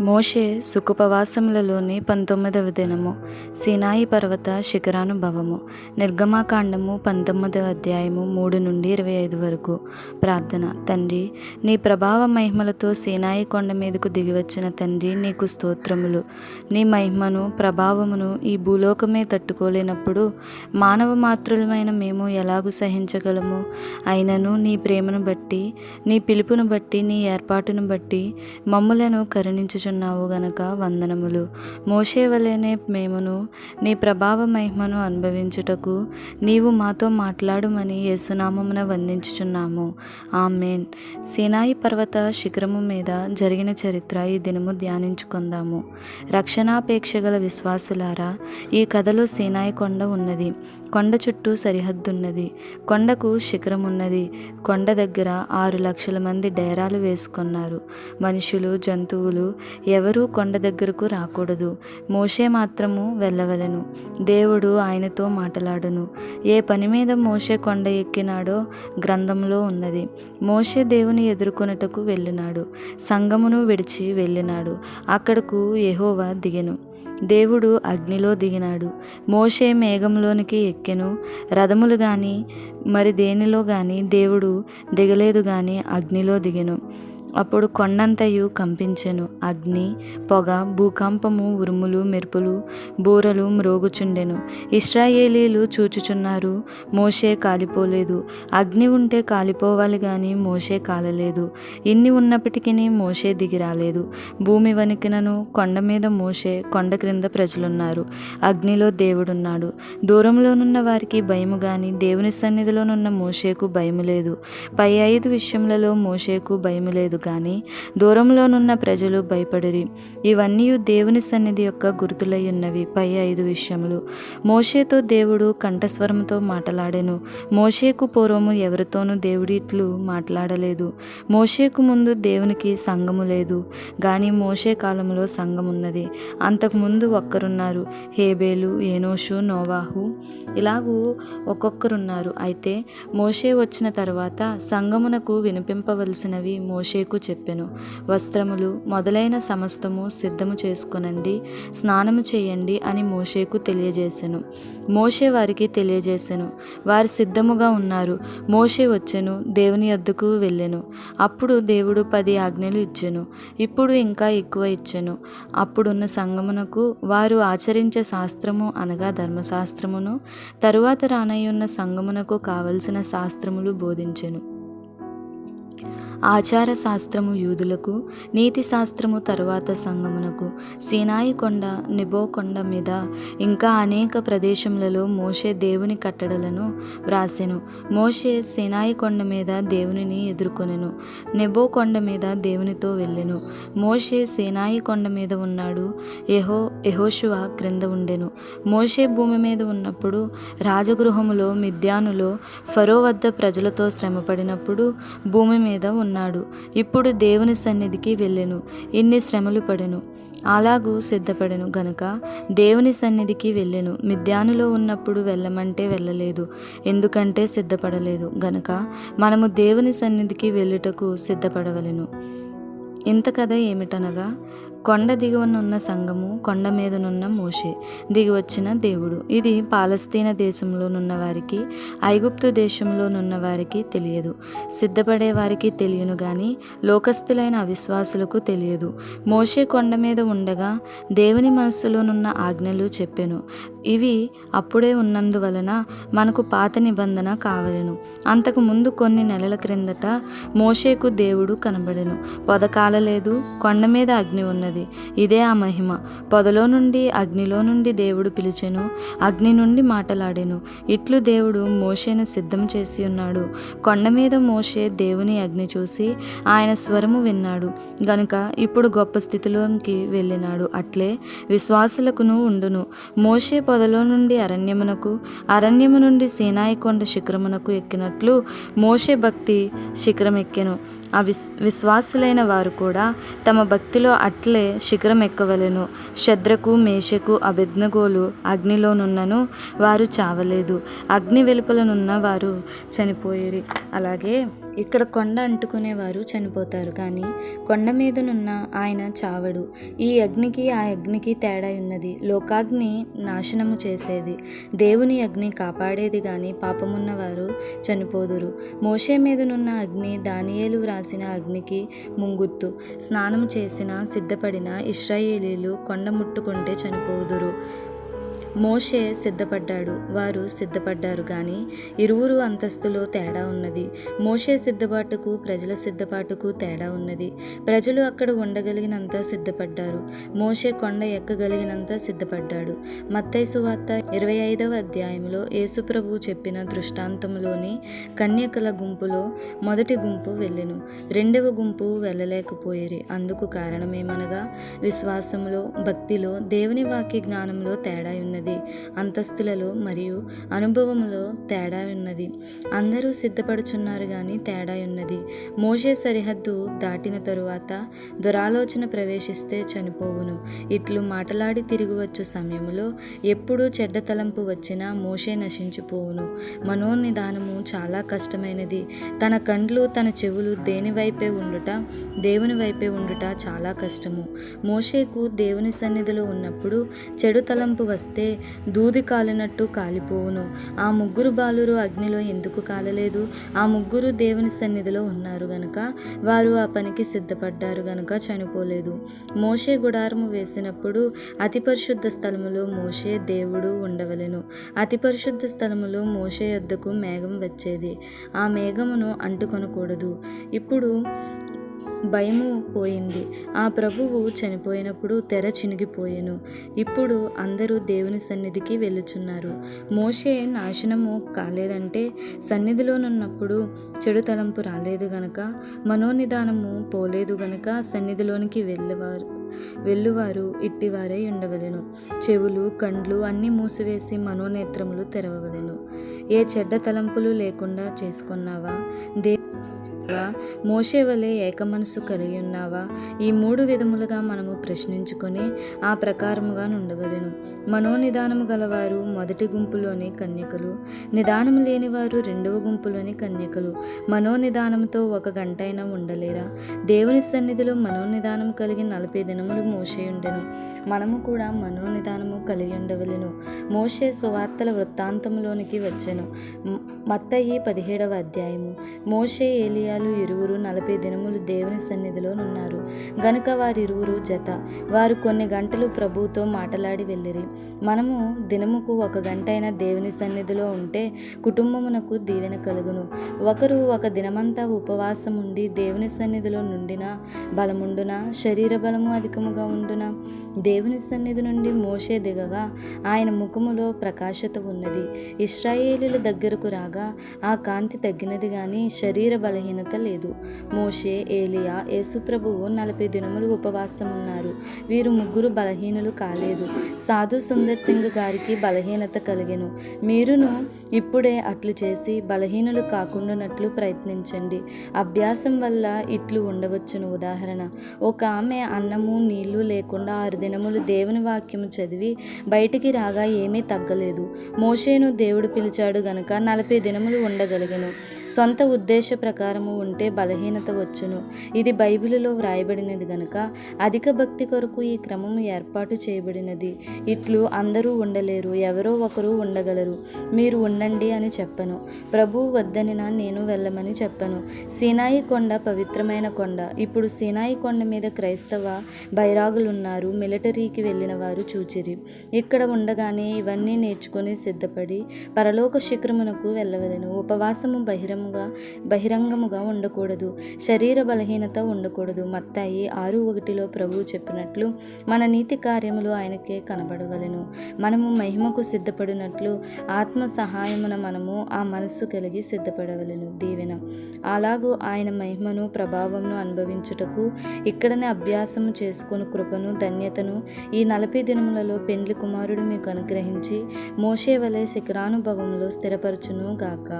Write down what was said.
మోషే సుఖపవాసములలోని పంతొమ్మిదవ దినము సినాయి పర్వత శిఖరానుభవము నిర్గమాకాండము పంతొమ్మిదవ అధ్యాయము మూడు నుండి ఇరవై ఐదు వరకు. ప్రార్థన తండ్రి నీ ప్రభావ మహిమలతో సినాయి కొండ మీదకు దిగివచ్చిన తండ్రి నీకు స్తోత్రములు. నీ మహిమను ప్రభావమును ఈ భూలోకమే తట్టుకోలేనప్పుడు మానవ మాతృలమైన మేము ఎలాగూ సహించగలము? అయినను నీ ప్రేమను బట్టి నీ పిలుపును బట్టి నీ ఏర్పాటును బట్టి మమ్ములను చేయుచున్నావు గనక వందనములు. మోసేవలేనే మేమును నీ ప్రభావ మహిమను అనుభవించుటకు నీవు మాతో మాట్లాడుమని యేసునామమున వందించుచున్నాము. ఆమెన్. సినాయి పర్వత శిఖరము మీద జరిగిన చరిత్ర ఈ దినము ధ్యానించుకుందాము. రక్షణాపేక్ష గల విశ్వాసులారా ఈ కథలో సీనాయి కొండ ఉన్నది. కొండ చుట్టూ సరిహద్దున్నది. కొండకు శిఖరం ఉన్నది కొండ దగ్గర ఆరు లక్షల మంది డేరాలు వేసుకున్నారు. మనుషులు జంతువులు ఎవరూ కొండ దగ్గరకు రాకూడదు. మోషే మాత్రము వెళ్ళవలెను. దేవుడు ఆయనతో మాట్లాడును. ఏ పని మీద మోషే కొండ ఎక్కినాడో గ్రంథంలో ఉన్నది. మోషే దేవుని ఎదుర్కొనుటకు వెళ్ళినాడు. సంగమును విడిచి వెళ్ళినాడు. అక్కడకు యెహోవా దిగెను. దేవుడు అగ్నిలో దిగినాడు. మోషే మేఘంలోనికి ఎక్కెను. రథములు కానీ మరి దేనిలో కానీ దేవుడు దిగలేదు కానీ అగ్నిలో దిగెను. అప్పుడు కొండంతయు కంపించెను. అగ్ని పొగ భూకంపము ఉరుములు మెరుపులు బూరలు మ్రోగుచుండెను. ఇస్రాయేలీలు చూచుచున్నారు మోషే కాలిపోలేదు. అగ్ని ఉంటే కాలిపోవాలి కానీ మోషే కాలలేదు. ఇన్ని ఉన్నప్పటికీ మోషే దిగి రాలేదు. భూమి వణికినను కొండ మీద మోషే కొండ క్రింద ప్రజలున్నారు. అగ్నిలో దేవుడున్నాడు. దూరంలోనున్న వారికి భయము గాని దేవుని సన్నిధిలోనున్న మోషేకు భయము లేదు. పై ఐదు విషయములలో మోషేకు భయము లేదు. కానీ దూరంలోనున్న ప్రజలు భయపడిరి. ఇవన్నీ దేవుని సన్నిధి యొక్క గుర్తులై ఉన్నవి. పై ఐదు విషయములు. మోషేతో దేవుడు కంఠస్వరంతో మాట్లాడెను. మోషేకు పూర్వము ఎవరితోనూ దేవుడి ఇట్లు మాట్లాడలేదు. మోషేకు ముందు దేవునికి సంఘము లేదు. కానీ మోషే కాలంలో సంఘం ఉన్నది అంతకుముందు ఒక్కరున్నారు. హేబేలు ఏనోషు నోవాహు. ఇలాగూ ఒక్కొక్కరున్నారు. అయితే మోషే వచ్చిన తర్వాత సంగమునకు వినిపింపవలసినవి మోషేకు చెప్పెను. వస్త్రములు మొదలైన సమస్తము సిద్ధము చేసుకునండి స్నానము చేయండి అని మోషేకు తెలియజేసెను. మోషే వారికి తెలియజేసెను. వారు సిద్ధముగా ఉన్నారు. మోషే వచ్చెను దేవుని యొద్దకు వెళ్ళెను. అప్పుడు దేవుడు పది ఆజ్ఞలు ఇచ్చెను. ఇప్పుడు ఇంకా ఎక్కువ ఇచ్చెను. అప్పుడున్న సంగమునకు వారు ఆచరించే శాస్త్రము అనగా ధర్మశాస్త్రమును తరువాత రానయ్యున్న సంగమునకు కావలసిన శాస్త్రములు బోధించెను. ఆచార శాస్త్రము యూదులకు నీతి శాస్త్రము తరువాత సంగమునకు సీనాయి కొండ నిబో కొండ మీద ఇంకా అనేక ప్రదేశములలో మోషే దేవుని కట్టడలను వ్రాసెను. మోషే సీనాయి కొండ మీద దేవునిని ఎదుర్కొనెను. నెబో కొండ మీద దేవునితో వెళ్ళెను. మోషే సీనాయి కొండ మీద ఉన్నాడు. ఎహో ఎహోషువ క్రింద ఉండెను. మోషే భూమి మీద ఉన్నప్పుడు రాజగృహములో మిద్యానులో ఫరో వద్ద ప్రజలతో శ్రమపడినప్పుడు భూమి మీద ఉన్న ఉన్నాడు. ఇప్పుడు దేవుని సన్నిధికి వెళ్ళెను. ఇన్ని శ్రమలు పడెను. అలాగూ సిద్ధపడెను గనుక దేవుని సన్నిధికి వెళ్ళెను. మిద్యానులో ఉన్నప్పుడు వెళ్ళమంటే వెళ్ళలేదు. ఎందుకంటే సిద్ధపడలేదు. గనుక మనము దేవుని సన్నిధికి వెళ్ళుటకు సిద్ధపడవలెను. ఇంత కథ ఏమిటనగా కొండ దిగువనున్న సంఘము కొండ మీదనున్న మోషే దిగి వచ్చిన దేవుడు. ఇది పాలస్తీన దేశంలోనున్న వారికి ఐగుప్తు దేశంలోనున్న వారికి తెలియదు. సిద్ధపడే వారికి తెలియను గాని లోకస్తులైన అవిశ్వాసులకు తెలియదు. మోషే కొండ మీద ఉండగా దేవుని మనస్సులోనున్న ఆజ్ఞలు చెప్పెను. ఇవి అప్పుడే ఉన్నందువలన మనకు పాత నిబంధన కావలెను. అంతకు ముందు కొన్ని నెలల క్రిందట మోషేకు దేవుడు కనబడెను. పొదకాలలేదు కొండ మీద అగ్ని ఉన్నది. ఇదే ఆ మహిమ. పొదలో నుండి అగ్నిలో నుండి దేవుడు పిలిచెను. అగ్ని నుండి మాటలాడెను. ఇట్లు దేవుడు మోషేను సిద్ధం చేసి ఉన్నాడు. కొండ మీద మోషే దేవుని అగ్ని చూసి ఆయన స్వరము విన్నాడు. గనుక ఇప్పుడు గొప్ప స్థితిలోకి వెళ్ళినాడు. అట్లే విశ్వాసులకును ఉండును. మోషే పొదలో నుండి అరణ్యమునకు అరణ్యము నుండి సీనాయి కొండ శిఖరమునకు ఎక్కినట్లు మోషే భక్తి శిఖరం ఎక్కెను ఆ విశ్వాసులైన వారు కూడా తమ భక్తిలో అట్లే శిఖరం ఎక్కవలెను. శద్రకు మేషకు అభిజ్ఞగోలు అగ్నిలోనున్నను వారు చావలేదు. అగ్ని వెలుపలనున్న వారు చనిపోయేరి. అలాగే ఇక్కడ కొండ అంటుకునేవారు చనిపోతారు కానీ కొండ మీదనున్న ఆయన చావడు. ఈ అగ్నికి ఆ అగ్నికి తేడా ఉన్నది. లోకాగ్ని నాశనము చేసేది. దేవుని అగ్ని కాపాడేది కానీ పాపమున్నవారు చనిపోదురు. మోషే మీదనున్న అగ్ని దానియేలు వ్రాసిన అగ్నికి ముంగుత్తు. స్నానం చేసిన సిద్ధపడిన ఇస్రాయేలీలు కొండ ముట్టుకుంటే చనిపోదురు. మోషే సిద్ధపడ్డాడు. వారు సిద్ధపడ్డారు కానీ ఇరువురు అంతస్తులో తేడా ఉన్నది. మోషే సిద్ధపాటుకు ప్రజల సిద్ధపాటుకు తేడా ఉన్నది. ప్రజలు అక్కడ ఉండగలిగినంత సిద్ధపడ్డారు. మోషే కొండ ఎక్కగలిగినంత సిద్ధపడ్డాడు. మత్తైసు సువార్త ఇరవై ఐదవ అధ్యాయంలో యేసుప్రభు చెప్పిన దృష్టాంతంలోని కన్యకల గుంపులో మొదటి గుంపు వెళ్ళెను. రెండవ గుంపు వెళ్ళలేకపోయేరి. అందుకు కారణమేమనగా విశ్వాసంలో భక్తిలో దేవుని వాక్య జ్ఞానంలో తేడా ఉన్నది అంతస్తులలో మరియు అనుభవంలో తేడా ఉన్నది. అందరూ సిద్ధపడుచున్నారు కానీ తేడా ఉన్నది. మోషే సరిహద్దు దాటిన తరువాత దురాలోచన ప్రవేశిస్తే చనిపోవును. ఇట్లు మాటలాడి తిరిగి వచ్చు సమయంలో ఎప్పుడు చెడ్డ తలంపు వచ్చినా మోషే నశించిపోవును. మనోనిదానము చాలా కష్టమైనది. తన కండ్లు తన చెవులు దేని వైపే ఉండుట దేవుని వైపే ఉండుట చాలా కష్టము. మోషేకు దేవుని సన్నిధిలో ఉన్నప్పుడు చెడు తలంపు వస్తే దూది కాలినట్టు కాలిపోవును. ఆ ముగ్గురు బాలురు అగ్నిలో ఎందుకు కాలలేదు? ఆ ముగ్గురు దేవుని సన్నిధిలో ఉన్నారు గనుక వారు ఆ పనికి సిద్ధపడ్డారు గనుక చనిపోలేదు. మోషే గుడారము వేసినప్పుడు అతి పరిశుద్ధ స్థలములో మోషే దేవుడు ఉండవలెను. అతి పరిశుద్ధ స్థలములో మోషే యొద్దకు మేఘం వచ్చేది. ఆ మేఘమును అంటుకొనకూడదు. ఇప్పుడు భయము పోయింది. ఆ ప్రభువు చనిపోయినప్పుడు తెర చినిగిపోయెను. ఇప్పుడు అందరూ దేవుని సన్నిధికి వెళ్ళుచున్నారు. మోషే నాశనము కాలేదంటే సన్నిధిలోనున్నప్పుడు చెడు తలంపు రాలేదు గనక మనోనిదానము పోలేదు గనక సన్నిధిలోనికి వెళ్ళేవారు వెళ్ళువారు ఇట్టివారై ఉండవలెను. చెవులు కండ్లు అన్నీ మూసివేసి మనోనేత్రములు తెరవవలెను. ఏ చెడ్డ తలంపులు లేకుండా చేసుకున్నావా? దే మోషే వలె ఏక కలిగి ఉన్నావా? ఈ మూడు విధములుగా మనము ప్రశ్నించుకొని ఆ ప్రకారముగా నుండవలెను. మనోనిదానము గలవారు మొదటి గుంపులోని కన్యకలు నిదానము లేనివారు రెండవ గుంపులోని కన్యకలు. మనోనిదానంతో ఒక గంట అయినా ఉండలేరా? దేవుని సన్నిధిలో మనోనిదానం కలిగి నలభై దినములు మోషే ఉండెను. మనము కూడా మనోనిదానము కలిగి ఉండవలెను. మోషే సువార్తల వృత్తాంతంలోనికి వచ్చెను. మ- మత్తయి పదిహేడవ అధ్యాయము. మోషే ఏలియాలు ఇరువురు నలభై దినములు దేవుని సన్నిధిలో నున్నారు గనుక వారిరువురు జత. వారు కొన్ని గంటలు ప్రభువుతో మాటలాడి వెళ్ళిరి. మనము దినముకు ఒక గంట అయినా దేవుని సన్నిధిలో ఉంటే కుటుంబమునకు దీవెన కలుగును. ఒకరు ఒక దినమంతా ఉపవాసం ఉండి దేవుని సన్నిధిలో నుండిన బలముండున? శరీర బలము అధికముగా ఉండున? దేవుని సన్నిధి నుండి మోషే దిగగా ఆయన ముఖములో ప్రకాశత ఉన్నది. ఇస్రాయేలీల దగ్గరకు రాగా ఆ కాంతి తగ్గినది కానీ శరీర బలహీనత లేదు. మోషే ఏలియా యేసుప్రభువు నలభై దినములు ఉపవాసం ఉన్నారు వీరు ముగ్గురు బలహీనులు కాలేదు. సాధు సుందర్ సింగ్ గారికి బలహీనత కలిగెను. మీరును ఇప్పుడే అట్లు చేసి బలహీనులు కాకుండానట్లు ప్రయత్నించండి. అభ్యాసం వల్ల ఇట్లు ఉండవచ్చును ఉదాహరణ. ఒక ఆమె అన్నము నీళ్ళు లేకుండా ఆరు దినములు దేవుని వాక్యము చదివి బయటికి రాగా ఏమీ తగ్గలేదు. మోషేను దేవుడు పిలిచాడు గనుక నలభై దినములు ఉండగలిగెను. సొంత ఉద్దేశ ప్రకారం అహంకారము ఉంటే బలహీనత వచ్చును. ఇది బైబిలులో వ్రాయబడినది గనుక అధిక భక్తి కొరకు ఈ క్రమము ఏర్పాటు చేయబడినది. ఇట్లు అందరూ ఉండలేరు ఎవరో ఒకరు ఉండగలరు. మీరు ఉండండి అని చెప్పను. ప్రభువు వద్దనిన నేను వెళ్ళమని చెప్పను. సీనాయి కొండ పవిత్రమైన కొండ. ఇప్పుడు సీనాయి కొండ మీద క్రైస్తవ బైరాగులున్నారు మిలిటరీకి వెళ్ళిన వారు చూచిరి. ఇక్కడ ఉండగానే ఇవన్నీ నేర్చుకుని సిద్ధపడి పరలోక శిఖరమునకు వెళ్ళవలెను. ఉపవాసము బహిరంగ బహిరంగము బహిరంగముగా ఉండకూడదు శరీర బలహీనత ఉండకూడదు. మత్తాయి ఆరు ఒకటిలో ప్రభువు చెప్పినట్లు మన నీతి కార్యములు ఆయనకే కనబడవలెను. మనము మహిమకు సిద్ధపడినట్లు ఆత్మ సహాయమున మనము ఆ మనస్సు కలిగి సిద్ధపడవలెను. దీవెన. అలాగూ ఆయన మహిమను ప్రభావంను అనుభవించుటకు ఇక్కడనే అభ్యాసము చేసుకుని కృపను ధన్యతను ఈ నలభై దినములలో పెండ్లి కుమారుడు మీకు అనుగ్రహించి మోషే వలె శిఖరానుభవంలో స్థిరపరచును గాక